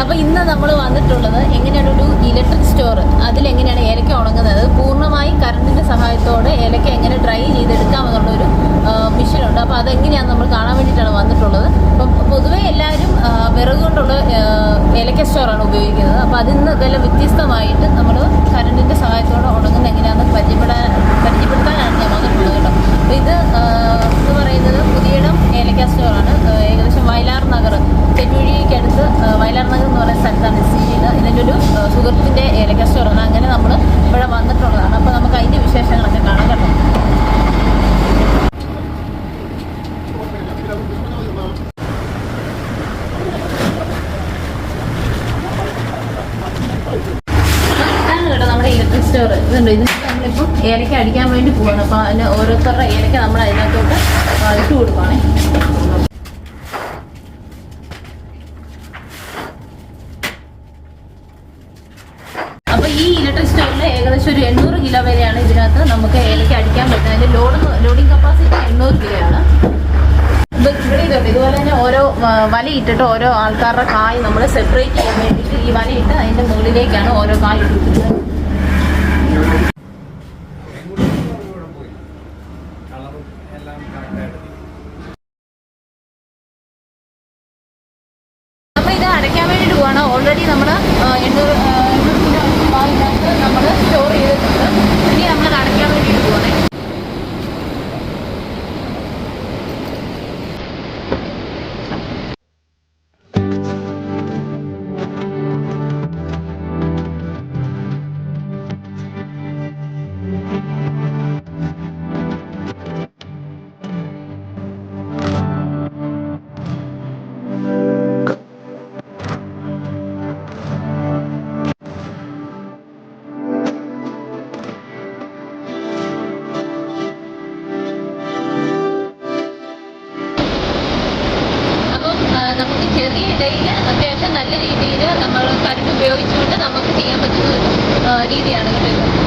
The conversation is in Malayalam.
അപ്പൊ ഇന്ന് നമ്മൾ വന്നിട്ടുള്ളത് എങ്ങനെയാണ് ഒരു ഇലക്ട്രിക് സ്റ്റോർ അതിലെങ്ങനെയാണ് ഏലക്ക ഉണങ്ങുന്നത്? പൂർണമായി കറണ്ടിന്റെ സഹായത്തോടെ ഏലക്ക എങ്ങനെ ഡ്രൈ ചെയ്തെടുക്കാമെന്നുള്ള ഒരു മിഷനുണ്ട് ഉണ്ട്. അപ്പൊ അതെങ്ങനെയാണ് നമ്മൾ കാണാൻ വേണ്ടിയിട്ടാണ് വന്നിട്ടുള്ളത്. അപ്പം പൊതുവേ എല്ലാവരും വിറക് കൊണ്ടുള്ള ഏലക്ക സ്റ്റോറാണ് ഉപയോഗിക്കുന്നത്. അപ്പൊ നിന്ന് ഇതെല്ലാം വ്യത്യസ്തമായിട്ട് നമ്മൾ കറണ്ടിന്റെ സഹായത്തോടെ ഉണങ്ങുന്ന എങ്ങനെയാണെന്ന് പരിചയപ്പെടാൻ പരിചയപ്പെടുത്താനാണ് ഞാൻ വന്നിട്ടുള്ളത് കേട്ടോ. അപ്പൊ ഇത് എന്ന് പറയുന്നത് പുതിയിടം ഏലക്ക സ്റ്റോറാണ് ഏകദേശം വയലാർ നഗർ തെറ്റുവഴിക്കടുത്ത് ആ, വയലാർ നഗർ എന്ന് പറയുന്ന സ്ഥലത്താണ് സ്ഥിതി ചെയ്യുന്നത് ഇതിന്റെ ഒരു ആ, സുഹൃത്തിന്റെ ഏലക്ക സ്റ്റോറാണ് അങ്ങനെ നമ്മൾ ഇവിടെ വന്നിട്ടുള്ളതാണ് അപ്പോൾ നമുക്ക് അതിന്റെ വിശേഷങ്ങളൊക്കെ കാണാം കേട്ടോ ഇതാണ് കേട്ടോ നമ്മുടെ ഇലക്ട്രിക് സ്റ്റോർ ഇതുണ്ട്. ഇതിന് നമ്മളിപ്പം ഏലക്ക അടിക്കാൻ വേണ്ടി പോവാണ്. അപ്പോൾ അതിന് ഓരോരുത്തരുടെ ഏലക്ക നമ്മൾ അതിനകത്തോട്ട് ഇട്ട് കൊടുക്കുവാണേ. അപ്പൊ ഈ ഇലക്ട്രിക് ഏകദേശം ഒരു എണ്ണൂറ് കിലോ വരെയാണ് ഇതിനകത്ത് നമുക്ക് ഏലക്ക അടിക്കാൻ പറ്റുന്നത്. അതിന്റെ ലോഡ് ലോഡിംഗ് കപ്പാസിറ്റി എണ്ണൂറ് കിലോയാണ്. ഇത് ഇവിടെ ഇതുണ്ട്. ഇതുപോലെ തന്നെ ഓരോ വലയിട്ടിട്ട് ഓരോ ആൾക്കാരുടെ കായ് നമ്മൾ സെപ്പറേറ്റ് ചെയ്യാൻ വേണ്ടിയിട്ട് ഈ വലയിട്ട് അതിന്റെ മുകളിലേക്കാണ് ഓരോ കായ് ഇട്ടിട്ടുള്ളത് നമ്മൾ ഇത് അടയ്ക്കാൻ വേണ്ടിയിട്ട് പോവാണ്? ഓൾറെഡി നമ്മൾ എണ്ണൂറ് ചെറിയ ഇടയിൽ അത്യാവശ്യം നല്ല രീതിയിൽ നമ്മൾ കരുത്ത് ഉപയോഗിച്ചുകൊണ്ട് നമുക്ക് ചെയ്യാൻ പറ്റുന്ന രീതിയാണ് കേട്ടോ